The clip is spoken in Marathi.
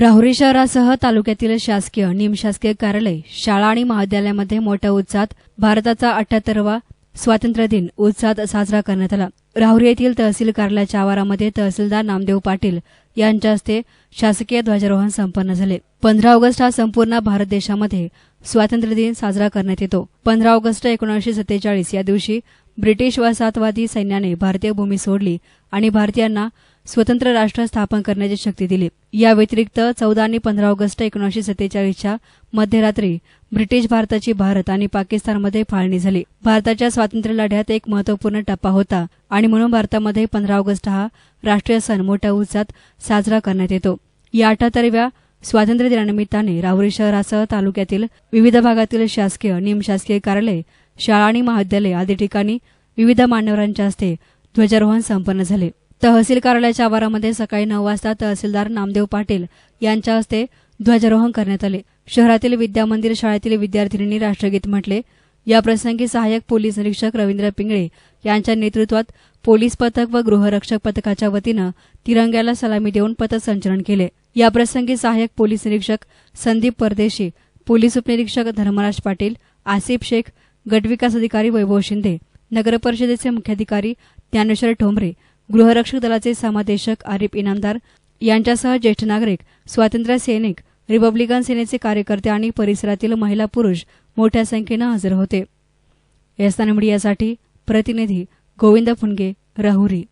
राहुरी शहरासह तालुक्यातील शासकीय निमशासकीय कार्यालय शाळा आणि महाविद्यालयामध्ये मोठ्या उत्साहात भारताचा अठ्याहत्तरवा स्वातंत्र्य दिन उत्साहात साजरा करण्यात आला. राहुरी येथील तहसील कार्यालयाच्या आवारामध्ये तहसीलदार नामदेव पाटील यांच्या हस्ते शासकीय ध्वजारोहण संपन्न झाले. पंधरा ऑगस्ट हा संपूर्ण भारत देशामध्ये स्वातंत्र्य दिन साजरा करण्यात येतो. पंधरा ऑगस्ट एकोणीसशे सत्तेचाळीस या दिवशी ब्रिटिश वसाहतवादी सैन्याने भारतीय भूमी सोडली आणि भारतीयांना स्वतंत्र राष्ट्र स्थापन करण्याची शक्ती दिली. या व्यतिरिक्त चौदा आणि पंधरा ऑगस्ट एकोणीसशे सत्तेचाळीसच्या मध्यरात्री ब्रिटिश भारताची भारत आणि पाकिस्तानमध्ये फाळणी झाली. भारताच्या स्वातंत्र्य लढ्यात एक महत्त्वपूर्ण टप्पा होता आणि म्हणून भारतामध्ये पंधरा ऑगस्ट हा राष्ट्रीय सण मोठ्या उत्साहात साजरा करण्यात येतो. या अठ्याहत्तरव्या स्वातंत्र्य दिनानिमित्ताने राहुरी शहरासह तालुक्यातील विविध भागातील शासकीय निमशासकीय कार्यालय शाळा आणि महाविद्यालय आदी ठिकाणी विविध मान्यवरांच्या हस्ते ध्वजारोहण संपन्न झाले. तहसील कार्यालयाच्या आवारामध्ये सकाळी नऊ वाजता तहसीलदार नामदेव पाटील यांच्या हस्ते ध्वजारोहण करण्यात आले. शहरातील विद्यामंदिर शाळेतील विद्यार्थिनींनी राष्ट्रगीत म्हटले. या प्रसंगी सहाय्यक पोलीस निरीक्षक रवींद्र पिंगळे यांच्या नेतृत्वात पोलीस पथक व गृहरक्षक पथकाच्या वतीनं तिरंग्याला सलामी देऊन पथसंचलन केले. या प्रसंगी सहाय्यक पोलीस निरीक्षक संदीप परदेशी पोलीस उपनिरीक्षक धर्मराज पाटील आसिफ शेख गटविकास अधिकारी वैभव शिंदे नगरपरिषदेचे मुख्याधिकारी ज्ञानेश्वर ठोंबरे गृहरक्षक दलाचे समादेशक आरिफ इनामदार यांच्यासह ज्येष्ठ नागरिक स्वातंत्र्य सैनिक रिपब्लिकन सेनेचे कार्यकर्ते आणि परिसरातील महिला पुरुष मोठ्या संख्येनं हजर होते. एस मीडियासाठी प्रतिनिधी गोविंद फुंगे राहुरी.